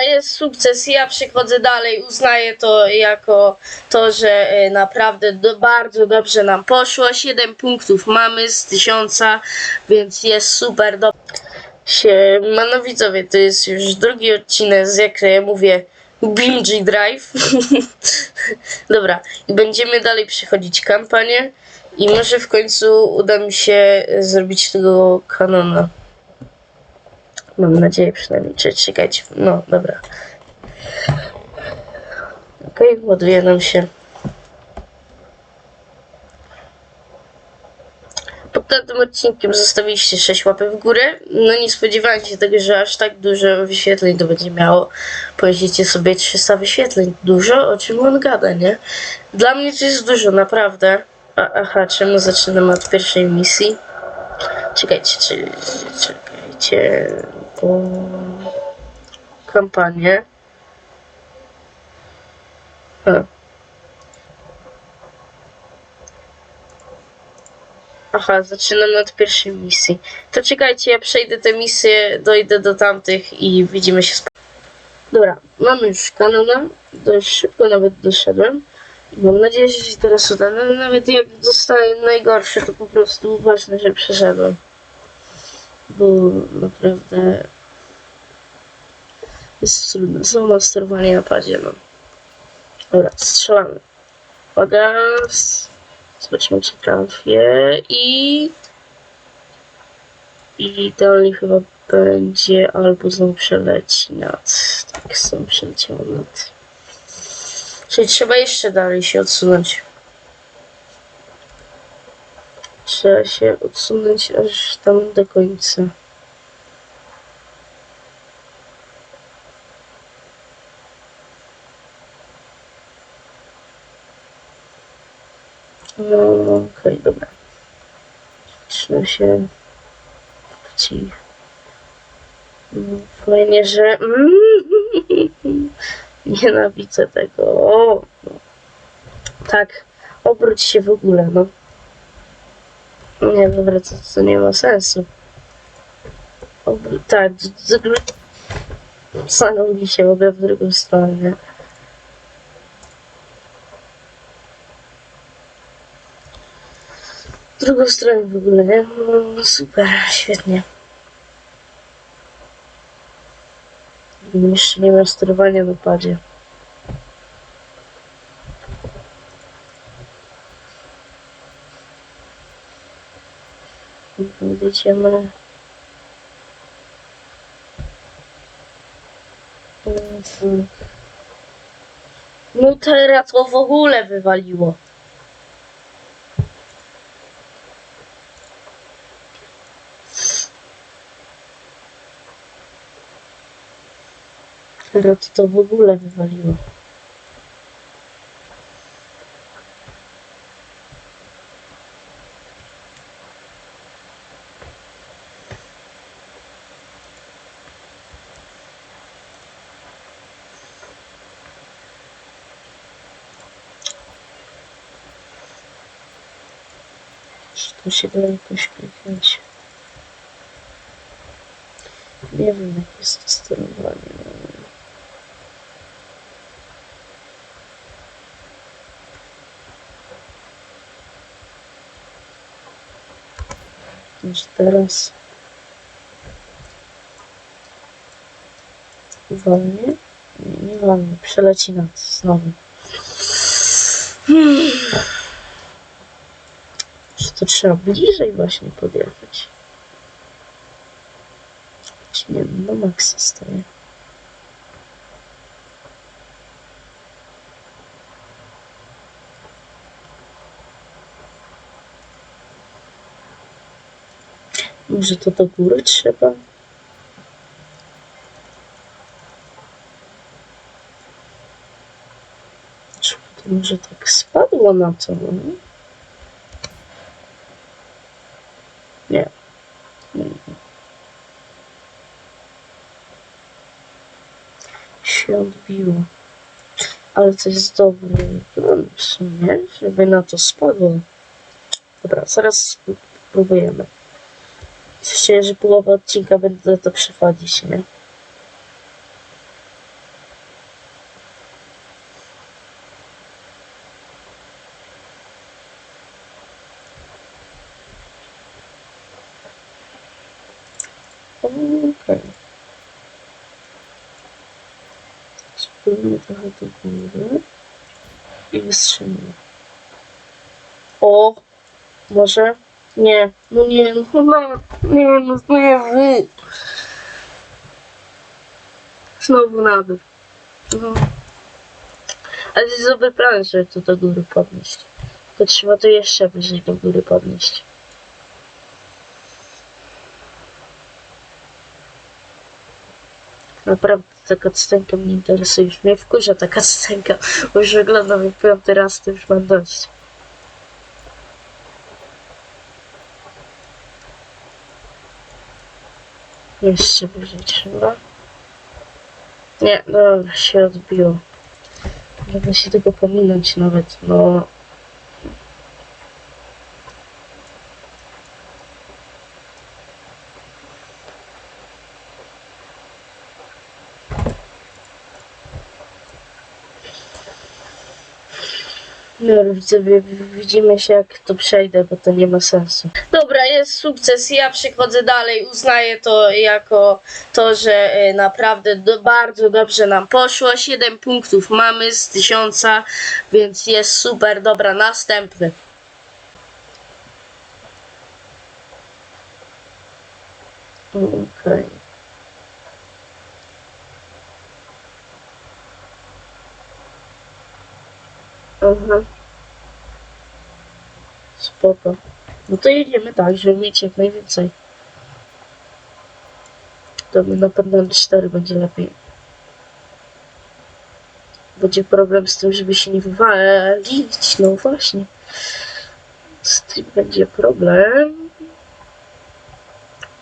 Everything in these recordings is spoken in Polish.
Dobra, jest sukces. Ja przechodzę dalej. Uznaję to jako to, że e, naprawdę do, bardzo dobrze nam poszło. 7 punktów mamy z 1000, więc jest super. Do... Siemano widzowie, to jest już drugi odcinek, z jak ja mówię, Binge Drive. Dobra, i będziemy dalej przechodzić kampanię i może w końcu uda mi się zrobić tego kanona. Mam nadzieję przynajmniej. Czekajcie. No, dobra. Okej, okay, ładuje nam się. Pod tamtym odcinkiem zostawiliście 6 łapek w górę. No nie spodziewałem się tego, że aż tak dużo wyświetleń to będzie miało. Pojedziecie sobie 300 wyświetleń. Dużo? O czym on gada, nie? Dla mnie to jest dużo, naprawdę. A, aha, czemu zaczynamy od pierwszej misji? Czekajcie, czy, czekajcie. Kampanię. A. Aha, zaczynamy od pierwszej misji. To czekajcie, ja przejdę tę misję, dojdę do tamtych i widzimy się. Dobra, mamy już kanona. Dość szybko nawet doszedłem. Mam nadzieję, że się teraz uda. No, nawet jak zostałem najgorszy, to po prostu ważne, że przeszedłem. Bo naprawdę jest trudne. Są na padzie, no. Dobra, strzelamy. Uwaga. Zobaczymy, czy trafię. I... I idealnie chyba będzie albo znowu przeleci nad. Tak, znowu przeleciał nad. Czyli trzeba jeszcze dalej się odsunąć. Trzeba się odsunąć aż tam do końca. No, okej, dobra. Trzeba się... No, Fajnie, że... Mm, Nienawidzę tego. O, no. Tak, obróć się w ogóle, no. Nie, dobra, to, to nie ma sensu. Obróć, tak, zanął się w ogóle w drugą stronę. nie? W drugą stronę w ogóle, nie? No, super, świetnie. Jeszcze nie ma sterowania na padzie. Będziemy... No teraz to w ogóle wywaliło. Teraz to w ogóle wywaliło. Się da jakoś? Nie wiem, jak jest to sterowanie. Może teraz wolnie? Nie, nie wolnie. Przeleci nad znowu. Hmm. Czy to trzeba bliżej właśnie podjechać? Czy nie na maksa stoję. Może to do góry trzeba? Czy to może tak spadło na to? No? Nie. Się odbiło. Ale to jest dobry plan w sumie, żeby na to spadło. Dobra, zaraz spróbujemy. Myślę, że połowę odcinka będę na to przechodzić, nie? Okej. Okay. trochę do góry. I wystrzelimy. O! Może? Nie. No nie, no chyba. Nie, no nie wy. Znowu na dół. No. Ale jest plan, żeby to do góry podnieść. Tylko trzeba to jeszcze wyżej do góry podnieść. Naprawdę taka scenka mnie interesuje. Już mnie wkurza taka scenka, bo już wyglądam jak piąty raz, to już mam dość. Jeszcze wyżej trzeba. Nie, dobra, się odbiło. Da się tego pominąć nawet, no. No, widzimy się jak to przejdę, bo to nie ma sensu. Dobra, jest sukces, ja przychodzę dalej, uznaję to jako to, że e, naprawdę do, bardzo dobrze nam poszło. 7 punktów mamy z 1000, więc jest super. Dobra, następny. Okej. Aha. Spoko. No to jedziemy tak, żeby mieć jak najwięcej. To na pewno 4 będzie lepiej. Będzie problem z tym, żeby się nie wywalić. No właśnie. Z tym będzie problem.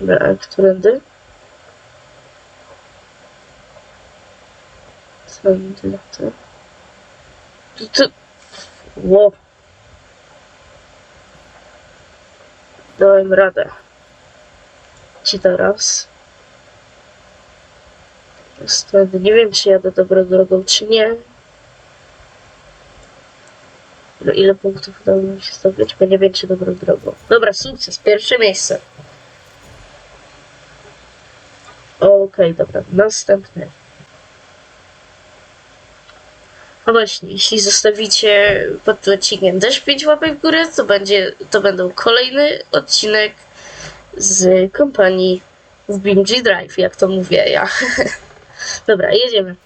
Dobra, którędy? Tędy, to. To, to... Ło. Dałem radę. Ci teraz. Niestety, nie wiem, czy jadę dobrą drogą, czy nie. Ile- Ile punktów udało mi się zdobyć, bo nie wiem, czy dobrą drogą. Dobra, sukces, pierwsze miejsce. Okej, dobra, następny. No właśnie, jeśli zostawicie pod odcinkiem też 5 łapek w górę, to będzie, to będą kolejny odcinek z kompanii w Binge Drive, jak to mówię ja. Dobra, jedziemy.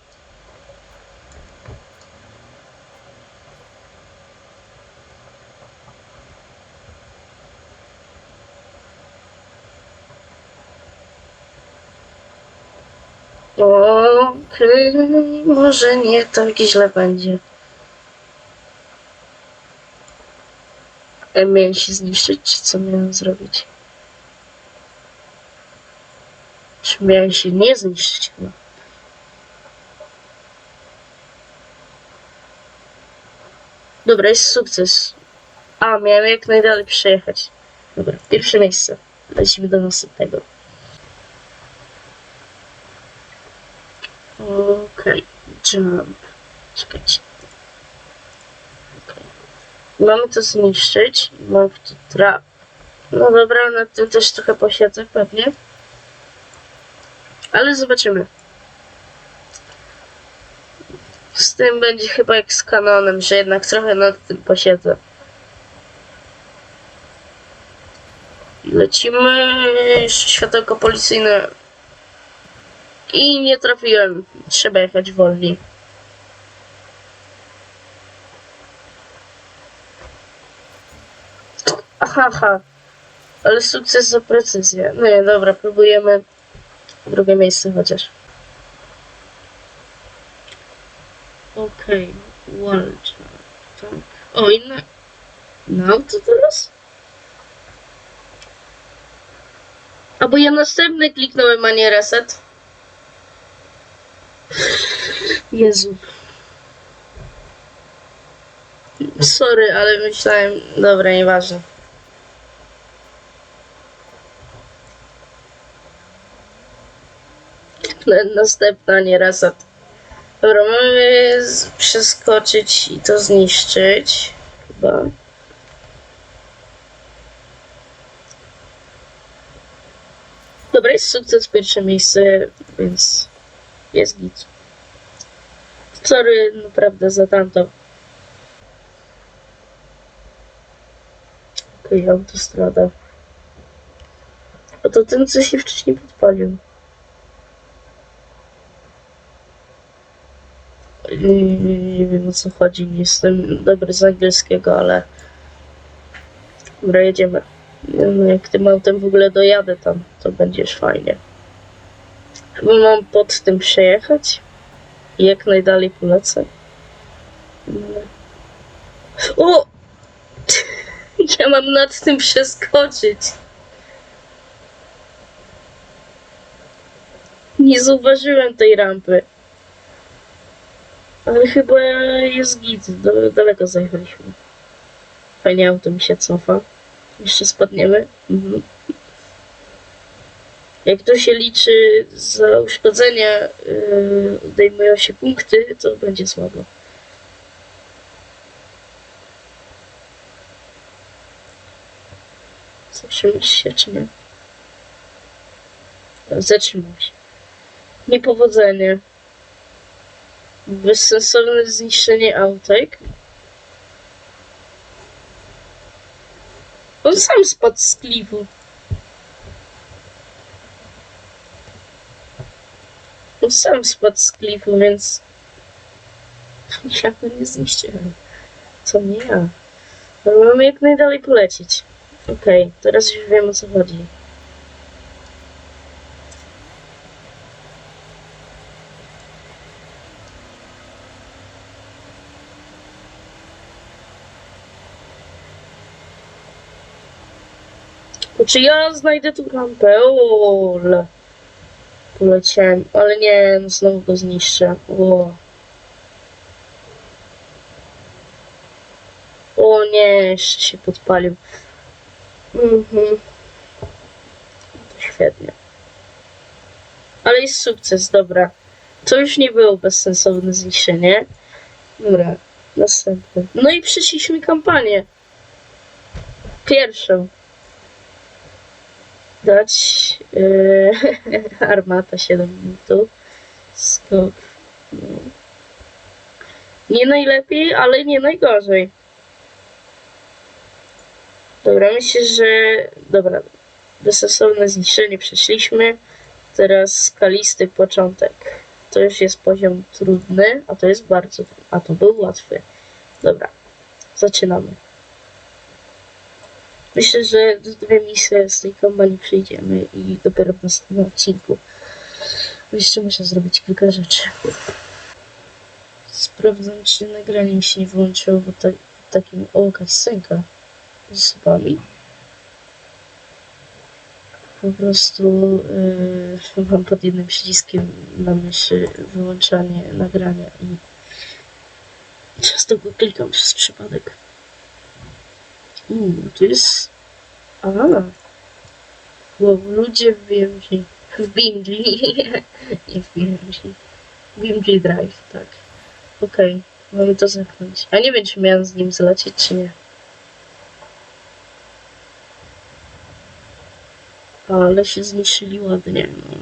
Okej, może nie tak źle będzie. E, Miałem się zniszczyć, czy co miałem zrobić? Czy miałem się nie zniszczyć chyba? Dobra, jest sukces. A, miałem jak najdalej przejechać. Dobra, pierwsze miejsce. Lecimy do następnego. Okej, jump. Czekajcie. Okej. Mamy to zniszczyć. Mam to trap. No dobra, nad tym też trochę posiedzę pewnie. Ale zobaczymy. Z tym będzie chyba jak z kanonem, że jednak trochę nad tym posiedzę. Lecimy. Jeszcze światełko policyjne. I nie trafiłem. Trzeba jechać wolniej. Aha, aha. Ale sukces za precyzję. No nie, dobra, próbujemy drugie miejsce chociaż. Okej, okay. Tak. O, inne. No, to teraz? A bo ja następny kliknąłem, a nie reset. Jezu. Sorry, ale myślałem... Dobra, nieważne. Następna, nie reset. Dobra, mamy przeskoczyć i to zniszczyć. Chyba. Dobra, jest sukces, pierwsze miejsce, więc jest git. Sorry naprawdę za tamto. Okej, autostrada. A to ten, co się wcześniej podpalił. Nie, nie, nie wiem o co chodzi, nie jestem dobry z angielskiego, ale... Dobra, jedziemy. Jak tym autem w ogóle dojadę tam, to będziesz fajnie. Chyba mam pod tym przejechać i jak najdalej polecę. O! Ja mam nad tym przeskoczyć. Nie zauważyłem tej rampy. Ale chyba jest git. Daleko zajechaliśmy. Fajnie auto mi się cofa. Jeszcze spadniemy. Mhm. Jak to się liczy za uszkodzenia, yy, odejmują się punkty, to będzie słabo. Zatrzymasz się, czy nie? Zatrzymał się. Niepowodzenie. Bezsensowne zniszczenie autek. On sam spadł z klifu. On sam spadł z klifu, więc... Ja go nie zniszczyłem. To nie ja. Ale mamy jak najdalej polecieć. Okej, teraz już wiem o co chodzi. Czy ja znajdę tu rampę? Ole. Poleciałem, ale nie, no znowu go zniszczę. O. O nie, jeszcze się podpalił. Mhm. To świetnie. Ale jest sukces, dobra. To już nie było bezsensowne zniszczenie. Dobra, następny. No i przeszliśmy kampanię. Pierwszą. Dać yy, armata 7 minut. Skok. Nie najlepiej, ale nie najgorzej. Dobra, myślę, że... Dobra, bezsensowne zniszczenie przeszliśmy. Teraz skalisty początek. To już jest poziom trudny, a to jest bardzo. A to był łatwy. Dobra, zaczynamy. Myślę, że dwie misje z tej kampanii przyjdziemy i dopiero w następnym odcinku. Jeszcze muszę zrobić kilka rzeczy. Sprawdzam, czy nagranie mi się nie wyłączyło, bo tak, takim... O, jakaś scenka z osobami. Po prostu yy, mam pod jednym przyciskiem na myszy wyłączanie nagrania i często go klikam przez przypadek. Mm, tu jest... A, wow, ludzie w BMG. W BMG. Nie w BMG. BMG Drive, tak. Okej, mamy to zamknąć. Ja nie wiem, czy miałem z nim zlecieć, czy nie. Ale się zniszczyli ładnie, no.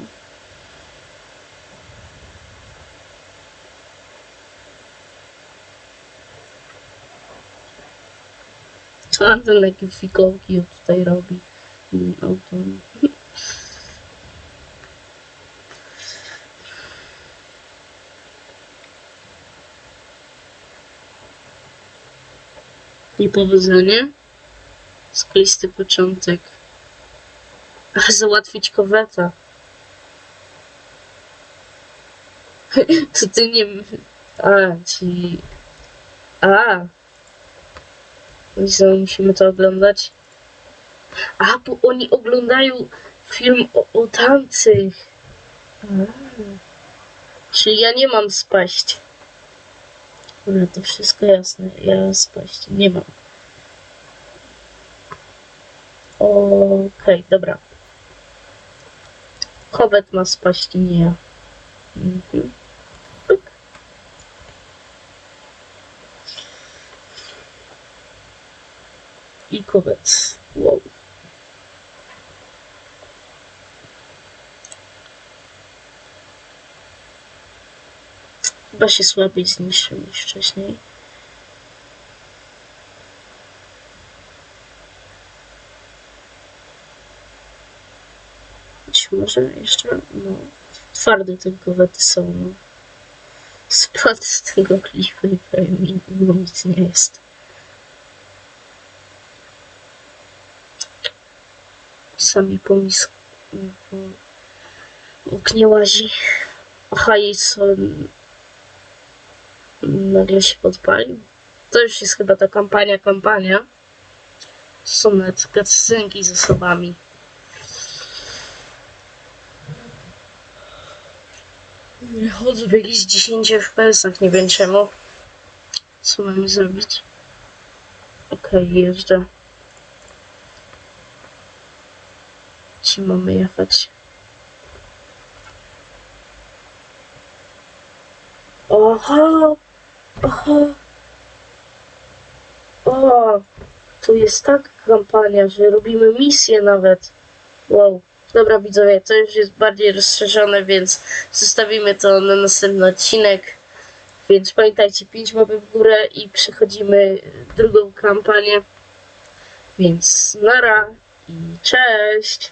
A ten jakie fikołki on tutaj robi. Mm, Autom. Niepowodzenie. Sklisty początek. A załatwić koweta. To ty nie... A, czyli... A. I co, musimy to oglądać? A, bo oni oglądają film o, o tamtych. Czyli ja nie mam spaść. Dobra, to wszystko jasne. Ja spaść nie mam. Okej, dobra. Kowet ma spaść, nie ja. Mhm. i kowec. Wow. Chyba się słabiej zniszczył niż wcześniej. Być może jeszcze, no, twarde te gowety są. No. Spadł z tego klify i prawie mi nic nie jest. Sami pomysł łuk nie łazi. Aha, i co nagle się podpalił. To już jest chyba ta kampania, kampania. Są nawet cutscenki z osobami. Chodzę w jakichś 10 FPS-ach, nie wiem czemu. Co mamy zrobić? Okej, jeżdżę. Mamy jechać? Oho! Oho! O! Tu jest taka kampania, że robimy misję nawet. Wow. Dobra widzowie, to już jest bardziej rozszerzone, więc zostawimy to na następny odcinek. Więc pamiętajcie, 5 łapek w górę i przechodzimy drugą kampanię. Więc nara i cześć!